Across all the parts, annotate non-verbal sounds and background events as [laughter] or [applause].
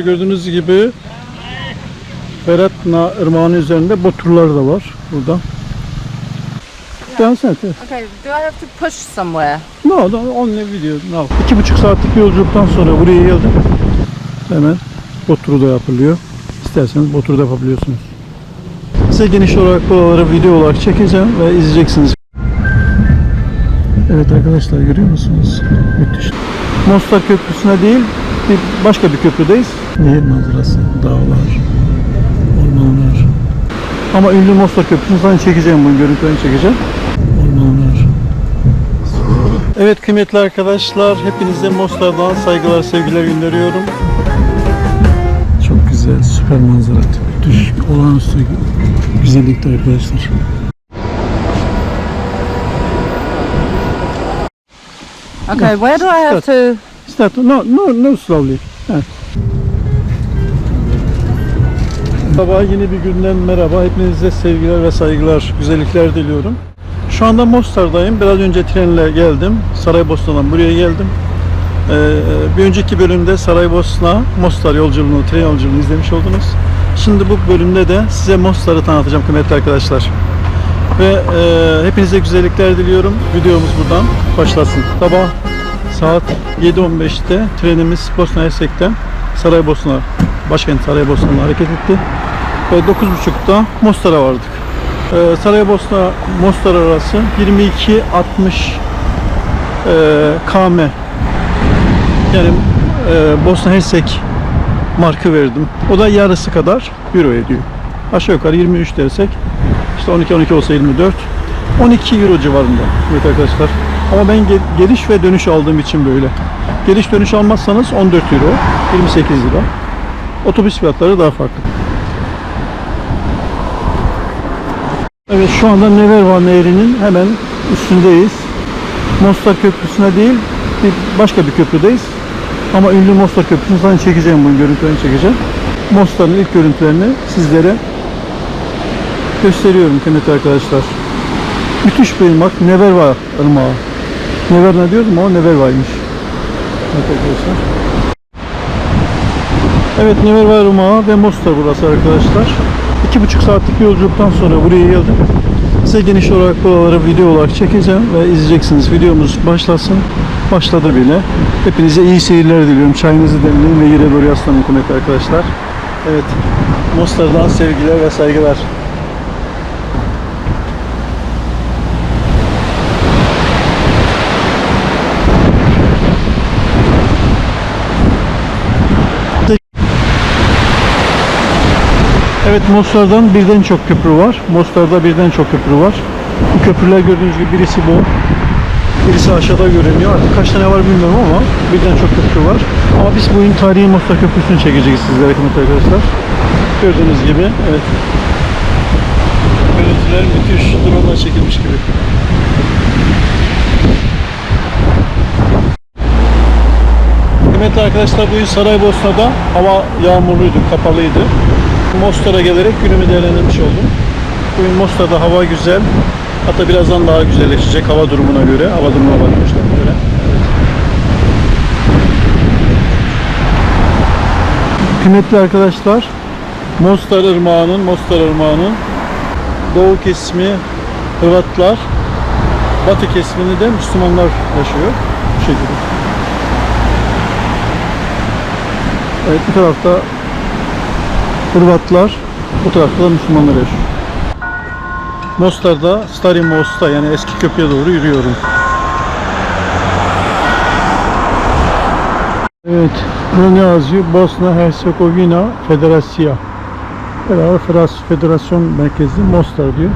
Gördüğünüz gibi Beratna Irmağı'nın üzerinde bot turları da var burada. Evet. Okay, do I have to push somewhere? No, no, only video. No. İki buçuk saatlik yolculuktan sonra buraya geldim. Hemen bot turu da yapılıyor. İsterseniz bot turu da yapabiliyorsunuz. Size geniş olarak buraları video olarak çekeceğim ve izleyeceksiniz. Evet arkadaşlar görüyor musunuz? Müthiş. Mostar Köprüsü'ne değil bir başka bir köprüdeyiz. Nehir manzarası, dağlar, ormanlar. Ama ünlü Mostar Köprüsü'nü sana çekeceğim bunun görüntülerini çekeceğim. Ormanlar. Evet kıymetli arkadaşlar, hepinize Mostar'dan saygılar, sevgiler gönderiyorum. Çok güzel, süper manzara. Müthiş, olağanüstü güzellikte arkadaşlar. Okay, where do I have to? Start, no, no, no slowly. Evet. Yeni bir günden merhaba. Hepinize sevgiler ve saygılar, güzellikler diliyorum. Şu anda Mostar'dayım. Biraz önce trenle geldim. Saraybosna'dan buraya geldim. Ee, bir önceki bölümde Saraybosna Mostar yolculuğunu, tren yolculuğunu izlemiş oldunuz. Şimdi bu bölümde de size Mostar'ı tanıtacağım kıymetli arkadaşlar. Ve e, hepinize güzellikler diliyorum. Videomuz buradan başlasın. Sabah saat 7.15'te trenimiz Bosna Hersek'ten Saraybosna, başkent Saraybosna'na hareket etti. Ve 9.30'da Mostar'a vardık. E, Saraybosna Mostar arası 22.60 e, km yani e, Bosna Hersek markı verdim. O da yarısı kadar euro ediyor. Aşağı yukarı 23 dersek işte 12 12 olsa 24. 12 euro civarında evet arkadaşlar. Ama ben gel- geliş ve dönüş aldığım için böyle. Geliş dönüş almazsanız 14 euro, 28 lira. Otobüs fiyatları daha farklı. Evet şu anda Neverva Nehri'nin hemen üstündeyiz. Mostar Köprüsü'ne değil bir başka bir köprüdeyiz. Ama ünlü Mostar Köprüsü'nü sana çekeceğim bunun görüntülerini çekeceğim. Mostar'ın ilk görüntülerini sizlere gösteriyorum kıymetli arkadaşlar. Müthiş bir ırmak. Neverva ırmağı. Neverna diyoruz ama Neverva'ymış. Evet arkadaşlar. Evet Neverva ırmağı ve Mostar burası arkadaşlar. İki buçuk saatlik bir yolculuktan sonra buraya geldim. Size geniş olarak buraları video olarak çekeceğim ve izleyeceksiniz. Videomuz başlasın. Başladı bile. Hepinize iyi seyirler diliyorum. Çayınızı demleyin ve yere doğru yaslanın kıymetli arkadaşlar. Evet. Mostar'dan sevgiler ve saygılar. Evet Mostar'dan birden çok köprü var. Mostar'da birden çok köprü var. Bu köprüler gördüğünüz gibi birisi bu. Birisi aşağıda görünüyor. Artık kaç tane var bilmiyorum ama birden çok köprü var. Ama biz bugün tarihi Mostar Köprüsü'nü çekeceğiz sizlere kıymetli arkadaşlar. Gördüğünüz gibi evet. Görüntüler müthiş drone'la çekilmiş gibi. Kıymetli arkadaşlar bugün Saraybosna'da hava yağmurluydu, kapalıydı. Mostar'a gelerek günümü değerlendirmiş oldum. Bugün Mostar'da hava güzel. Hatta birazdan daha güzelleşecek hava durumuna göre. Hava durumuna bakmışlar göre. Kıymetli arkadaşlar, Mostar Irmağı'nın, Mostar Irmağı'nın doğu kesimi Hırvatlar, batı kesimini de Müslümanlar yaşıyor. Bu şekilde. Evet bu tarafta Hırvatlar, bu tarafta da Müslümanlar yaşıyor. Mostar'da Stari Mosta yani eski köprüye doğru yürüyorum. Evet, yazıyor? Bosna Herzegovina Federasya. Federas- Federasyon Merkezi Mostar diyor.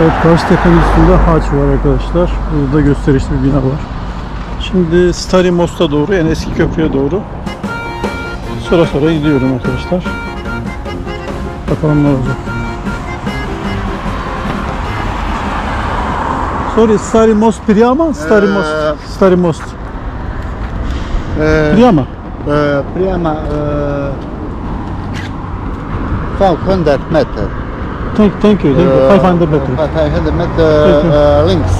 Evet, Karşıtepe'nin üstünde haç var arkadaşlar. Burada da gösterişli bir bina var. Şimdi Stari Most'a doğru yani eski köprüye doğru sonra sonra gidiyorum arkadaşlar. Bakalım ne olacak. Sorry, Stari Most Priyama? Stari Most. Eee, Stari Most. E, Priyama. e, e, 500 meter. Thank, thank you. Thank you. E, 500 meter. 500 meter e, links.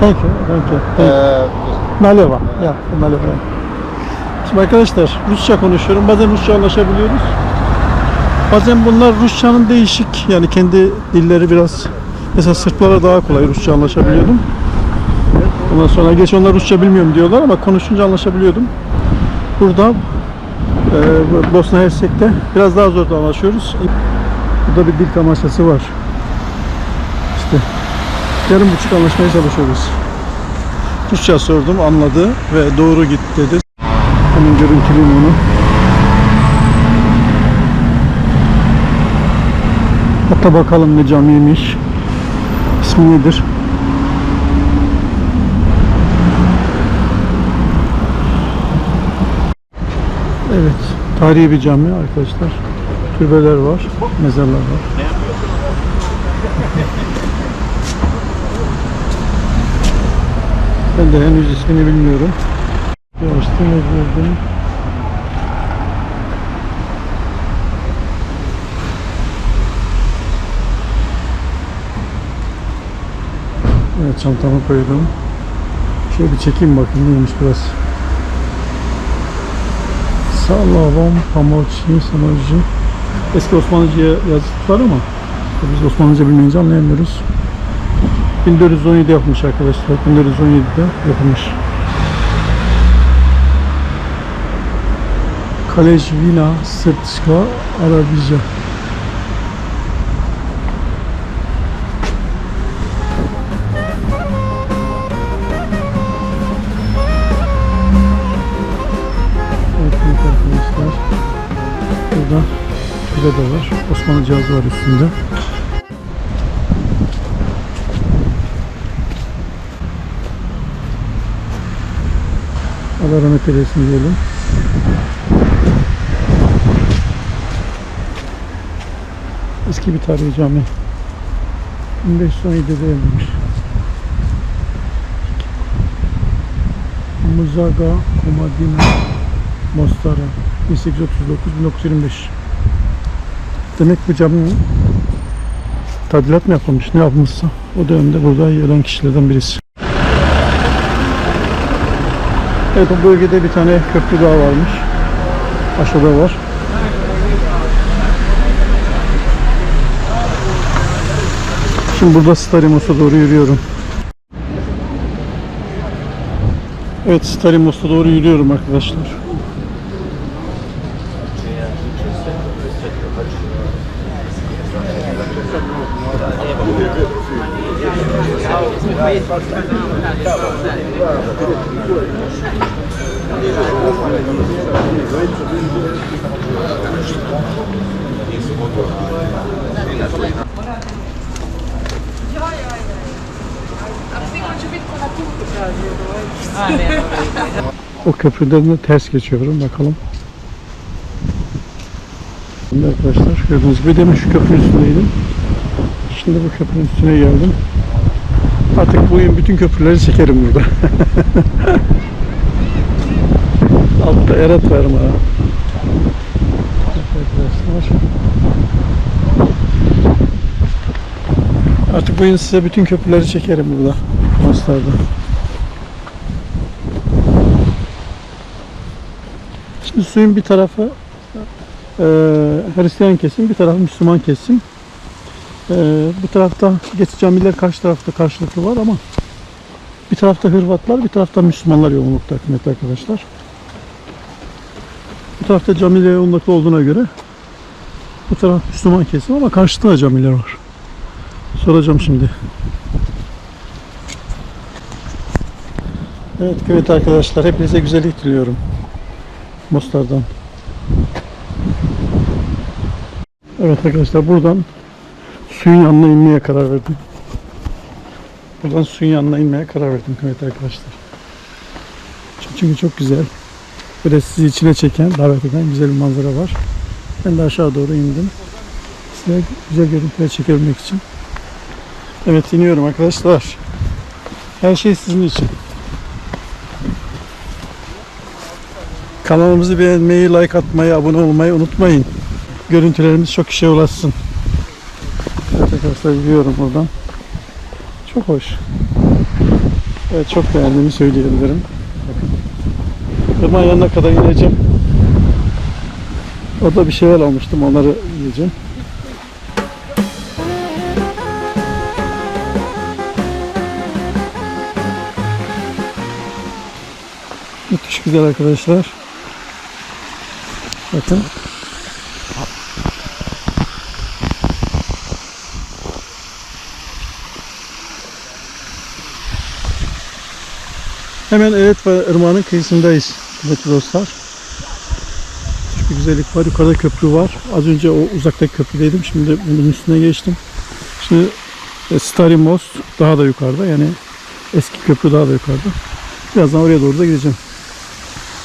Thank you. Thank you. Thank you. Naleva. Ya, Naleva. Şimdi arkadaşlar Rusça konuşuyorum. Bazen Rusça anlaşabiliyoruz. Bazen bunlar Rusçanın değişik yani kendi dilleri biraz mesela Sırplara daha kolay Rusça anlaşabiliyordum. Ondan sonra geç onlar Rusça bilmiyorum diyorlar ama konuşunca anlaşabiliyordum. Burada e, Bosna Hersek'te biraz daha zor anlaşıyoruz. Burada bir dil kamaşası var. İşte yarım buçuk anlaşmaya çalışıyoruz. Rusça sordum anladı ve doğru git dedi. Hemen görüntüleyeyim onu. Hatta bakalım ne camiymiş. İsmi nedir? Evet, tarihi bir cami arkadaşlar. Türbeler var, mezarlar var. Ben de henüz ismini bilmiyorum. Yavaştan yazıyordum. Evet çantamı koydum. Şöyle bir çekeyim bakayım neymiş biraz. Salavam Pamoçi Sanoji. Eski Osmanlıca yazıt var ama biz Osmanlıca bilmeyince anlayamıyoruz. 1417 yapmış arkadaşlar. 1417'de yapılmış. Kalejvina Srpska Arabica. Burada de var. Osmanlı cihazı var üstünde. Allah rahmet eylesin diyelim. Eski bir tarihi cami. 1517'de yapılmış. Muzaga Komadina Mostara 1839-1925 Demek bu cami tadilat mı yapılmış ne yapılmışsa o dönemde burada alan kişilerden birisi. Evet o bölgede bir tane köprü daha varmış. Aşağıda var. Şimdi burada Starimos'a doğru yürüyorum. Evet Starimos'a doğru yürüyorum arkadaşlar. [laughs] O köprüden de ters geçiyorum bakalım. Şimdi arkadaşlar gördüğünüz gibi demin şu köprünün üstündeydim. Şimdi bu köprünün üstüne geldim. Artık bu yıl bütün köprüleri çekerim burada. [laughs] Altta erat var mı? Artık bu yıl size bütün köprüleri çekerim burada. Mostar'da. Şimdi suyun bir tarafı e, Hristiyan kesim, bir tarafı Müslüman kesim. E, bu tarafta geç camiler karşı tarafta karşılıklı var ama bir tarafta Hırvatlar, bir tarafta Müslümanlar yoğunlukta kıymetli arkadaşlar. Bu tarafta camiler yoğunlukta olduğuna göre bu taraf Müslüman kesim ama karşıda da camiler var. Soracağım şimdi. Evet kıymetli arkadaşlar hepinize güzellik diliyorum. Mostar'dan. Evet arkadaşlar buradan suyun yanına inmeye karar verdim. Buradan suyun yanına inmeye karar verdim kıymetli arkadaşlar. Çünkü çok güzel. Böyle sizi içine çeken, davet eden güzel bir manzara var. Ben de aşağı doğru indim. Size güzel görüntüler çekebilmek için. Evet iniyorum arkadaşlar. Her şey sizin için. Kanalımızı beğenmeyi, like atmayı, abone olmayı unutmayın. Görüntülerimiz çok kişiye ulaşsın. Yürüyorum buradan. Çok hoş. Evet, çok beğendiğimi söyleyebilirim. Irmağın yanına kadar ineceğim. Orada bir şeyler almıştım. Onları yiyeceğim. Müthiş güzel arkadaşlar. Bakın. Hemen evet ve ırmağın kıyısındayız kıymetli dostlar. Küçük bir güzellik var. Yukarıda köprü var. Az önce o uzaktaki köprüdeydim. Şimdi bunun üstüne geçtim. Şimdi e, Stary Most daha da yukarıda. Yani eski köprü daha da yukarıda. Birazdan oraya doğru da gideceğim.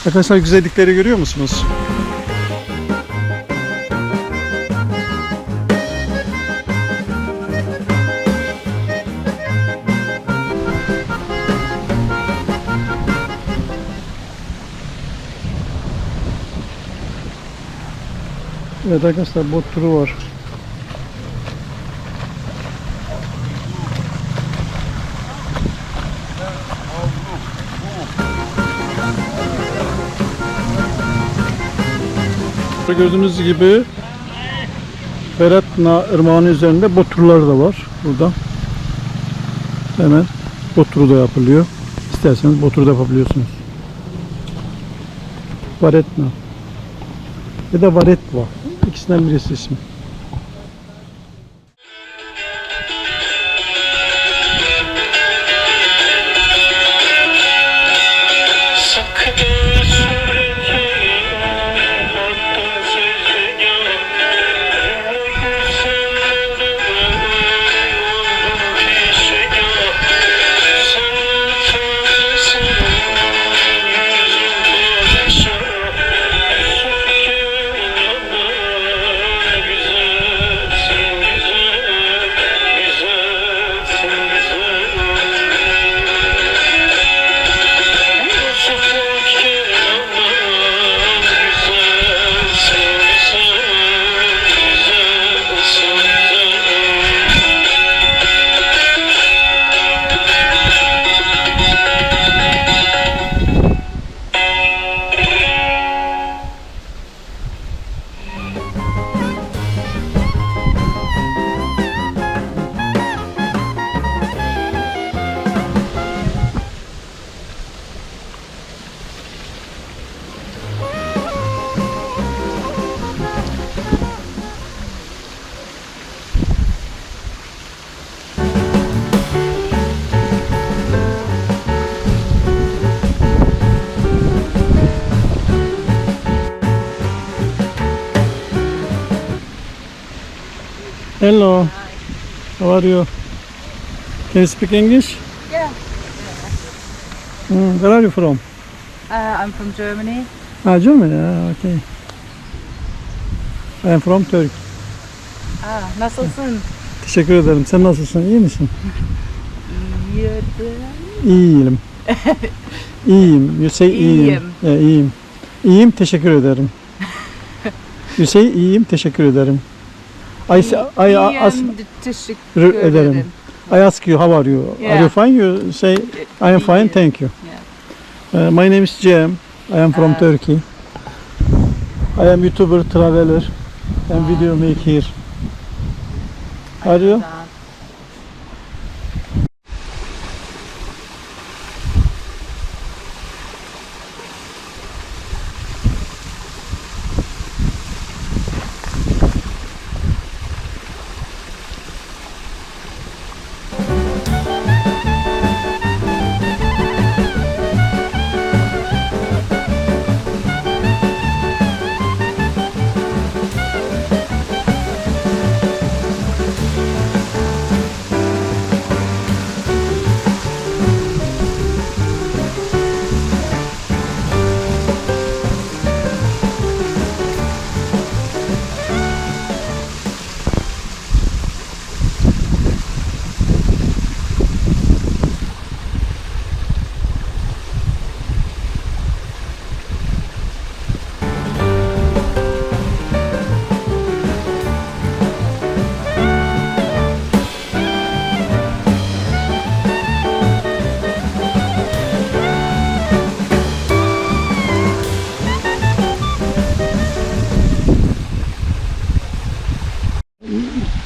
Arkadaşlar güzellikleri görüyor musunuz? Evet arkadaşlar bot turu var. Gördüğünüz gibi Beratna Irmağı'nın üzerinde bot turları da var burada. Hemen bot turu da yapılıyor. İsterseniz bot turu da yapabiliyorsunuz. Varetna ya da Varetva. İkisinden birisi ismi. Hello. How are you? Can you speak English? Yeah. Hmm, where are you from? Uh, I'm from Germany. Ah, Germany. Ah, okay. I am from Turkey. Ah, nasılsın? Teşekkür ederim. Sen nasılsın? İyi misin? Yedi. İyiyim. [laughs] İyiyim. You say iyiyim. İyiyim. Yeah, iyiyim. İyiyim. Teşekkür ederim. you say iyiyim. Teşekkür ederim. I, say- I, ask, İyiyim, teşekkür ederim. ederim. I ask you how are you? Are Yeah. you fine? You say I am fine. Thank you. Yeah. Uh, my name is Cem. I am from Uh, Turkey. I am YouTuber, traveler, and video make here. Are you?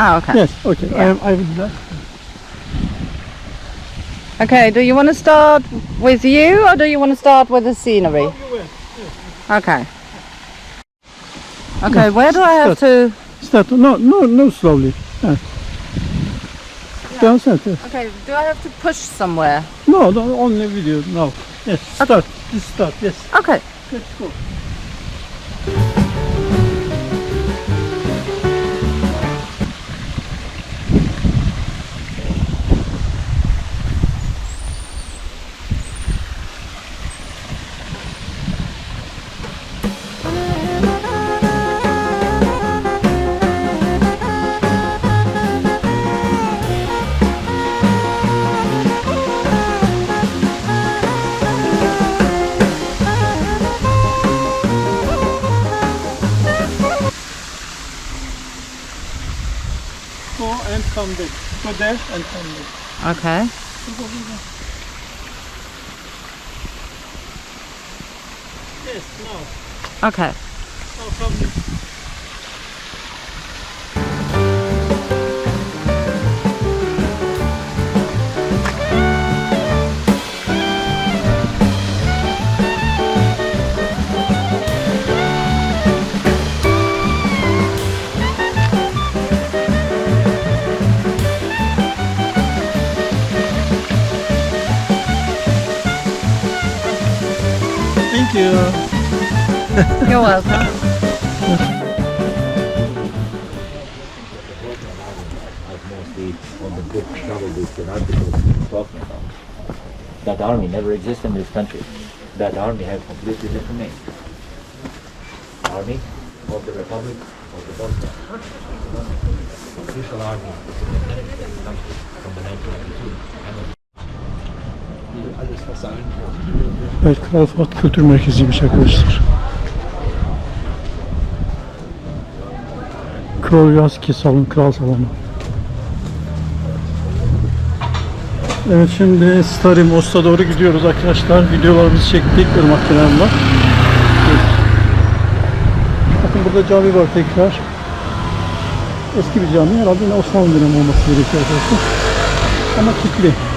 Ah, okay. Yes, okay. I, am, I will do that. Okay, do you want to start with you or do you want to start with the scenery? Okay. Okay, where do I have to... Start. No, no, no, slowly. Yeah. Down center. Okay, do I have to push somewhere? No, no, only video. No. Yes, start. This start. Yes. Okay. Let's. Go and come back. Go there and come back. Okay. Yes, now. Okay. Now come [laughs] You're welcome. on the book travel books and articles talking about. That army never existed in this country. That army had completely different name. Army of the Republic of the Bosnia. Official army of the independent country from the 1992. And Evet, Kral Fuat Kültür Merkezi'ymiş arkadaşlar. Krolyaski Salon, Kral Salonu. Evet şimdi Stary Most'a doğru gidiyoruz arkadaşlar. Videolarımızı çektik ırmak kenarında. Bakın burada cami var tekrar. Eski bir cami herhalde yine Osmanlı dönemi olması gerekiyor arkadaşlar. Ama kilitli.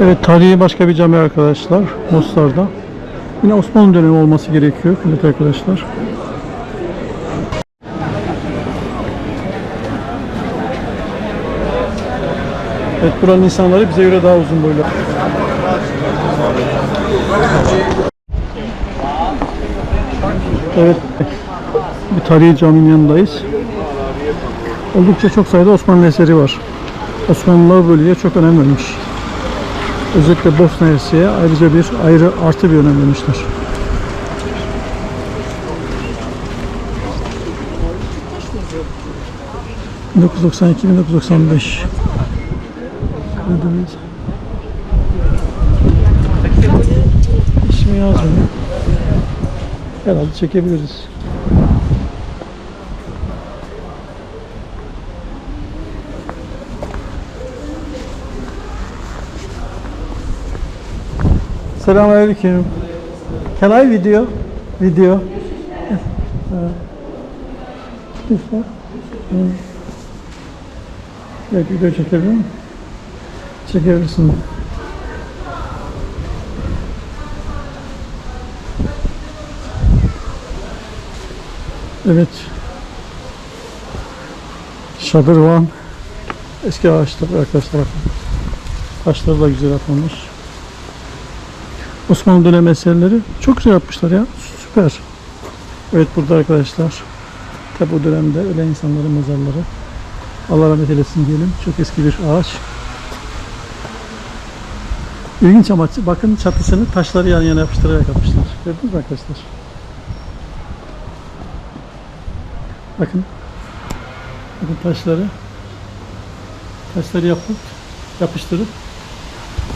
Evet tarihi başka bir cami arkadaşlar Mostar'da. Yine Osmanlı dönemi olması gerekiyor kıymetli arkadaşlar. Evet buranın insanları bize göre daha uzun boylu. Evet bir tarihi caminin yanındayız. Oldukça çok sayıda Osmanlı eseri var. Osmanlılar bölgeye çok önem vermiş. Özellikle Bosna Hersek'e ayrıca bir ayrı artı bir önem vermişler. ...1992-1995... Karadeniz. İsmi yazmıyor. Herhalde çekebiliriz. Selamünaleyküm. Can I video? Video. Evet, video çekebilir miyim? Çekebilirsin. Evet. Şadırvan. Eski ağaçlar arkadaşlar. Taşları da güzel atılmış. Osmanlı dönem eserleri çok güzel yapmışlar ya. Süper. Evet burada arkadaşlar. Tabi bu dönemde ölen insanların mezarları. Allah rahmet eylesin diyelim. Çok eski bir ağaç. İlginç ama bakın çatısını taşları yan yana yapıştırarak yapmışlar. Gördünüz mü arkadaşlar? Bakın. Bakın taşları. Taşları yapıp yapıştırıp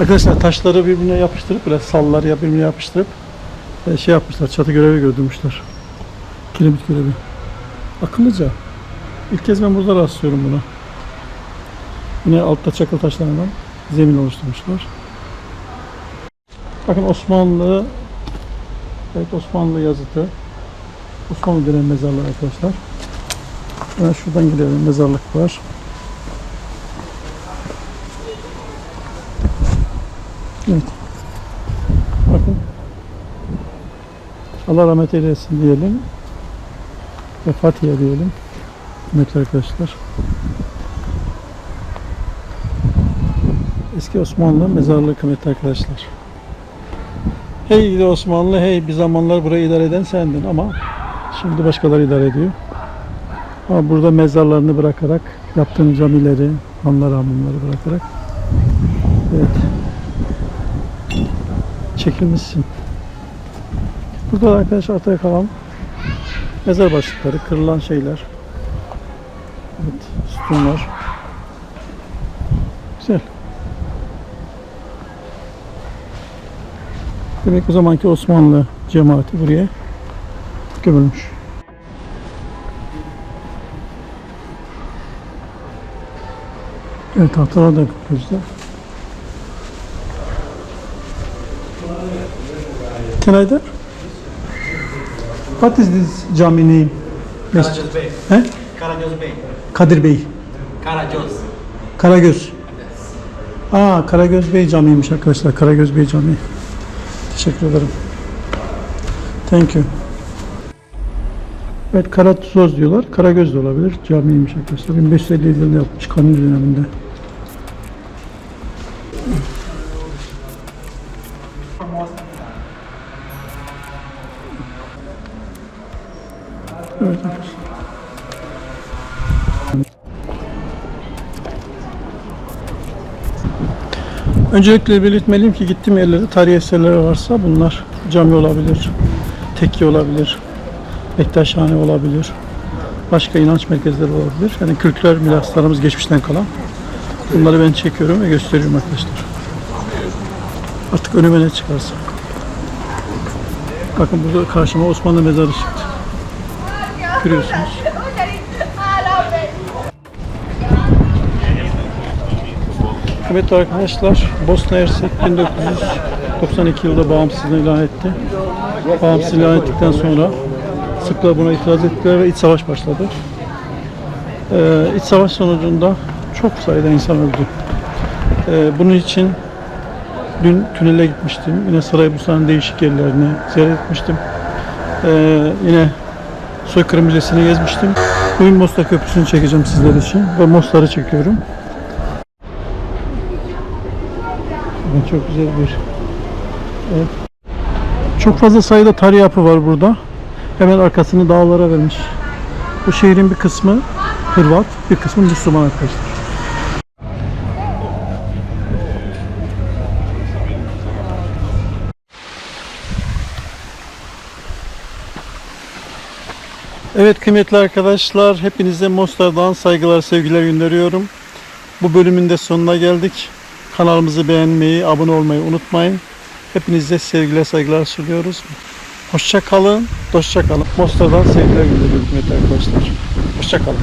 Arkadaşlar taşları birbirine yapıştırıp böyle sallar ya birbirine yapıştırıp e, şey yapmışlar. Çatı görevi gördürmüşler. Kiremit görevi. Akıllıca. İlk kez ben burada rastlıyorum buna. Yine altta çakıl taşlarından zemin oluşturmuşlar. Bakın Osmanlı Evet Osmanlı yazıtı. Osmanlı dönem mezarlığı arkadaşlar. Hemen şuradan gidelim. Mezarlık var. Evet. Bakın. Allah rahmet eylesin diyelim. Ve Fatiha diyelim. Kıymetli arkadaşlar. Eski Osmanlı mezarlığı kıymetli arkadaşlar. Hey gidi Osmanlı, hey bir zamanlar burayı idare eden sendin ama şimdi başkaları idare ediyor. Ama burada mezarlarını bırakarak, yaptığın camileri, hanlar hamamları bırakarak evet çekilmişsin. Burada da arkadaşlar ortaya kalan mezar başlıkları, kırılan şeyler. Evet, sütunlar. Güzel. Demek o zamanki Osmanlı cemaati buraya gömülmüş. Evet tahtalar da gözde. Can I? What is this cami name? Karagöz Bey. He? Karagöz Bey. Kadir Bey. Karagöz. Karagöz. Aa Karagöz Bey camiymiş arkadaşlar. Karagöz Bey Camii. Teşekkür ederim. Thank you. Evet Karatuzoz diyorlar. Karagöz de olabilir. Camiymiş arkadaşlar. 1550 yılında yapmış Kanuni döneminde. Öncelikle belirtmeliyim ki gittiğim yerlerde tarihi eserler varsa bunlar cami olabilir, tekke olabilir, Bektaşhane olabilir, başka inanç merkezleri olabilir. Yani Kürkler miraslarımız geçmişten kalan. Bunları ben çekiyorum ve gösteriyorum arkadaşlar. Artık önüme ne çıkarsa. Bakın burada karşıma Osmanlı mezarı çıktı. Görüyorsunuz. Evet arkadaşlar, Bosna Hersek 1992 yılında bağımsızlığını ilan etti. Bağımsız ilan ettikten sonra sıkla buna itiraz ettiler ve iç savaş başladı. Ee, iç savaş sonucunda çok sayıda insan öldü. Ee, bunun için dün tünele gitmiştim. Yine Saraybosna'nın değişik yerlerini ziyaret etmiştim. Ee, yine Soykırım Müzesi'ni gezmiştim. Bugün Mostar Köprüsü'nü çekeceğim sizler için ve Mostar'ı çekiyorum. Çok güzel bir evet. Çok fazla sayıda tarih yapı var burada. Hemen arkasını dağlara vermiş. Bu şehrin bir kısmı Hırvat, bir kısmı Müslüman arkadaşlar. Evet kıymetli arkadaşlar, hepinize Mostar'dan saygılar, sevgiler gönderiyorum. Bu bölümün de sonuna geldik. Kanalımızı beğenmeyi, abone olmayı unutmayın. Hepinize sevgiler, saygılar sunuyoruz. Hoşça kalın, hoşça kalın. Mostar'dan sevgiler gönderiyorum arkadaşlar. Hoşça kalın.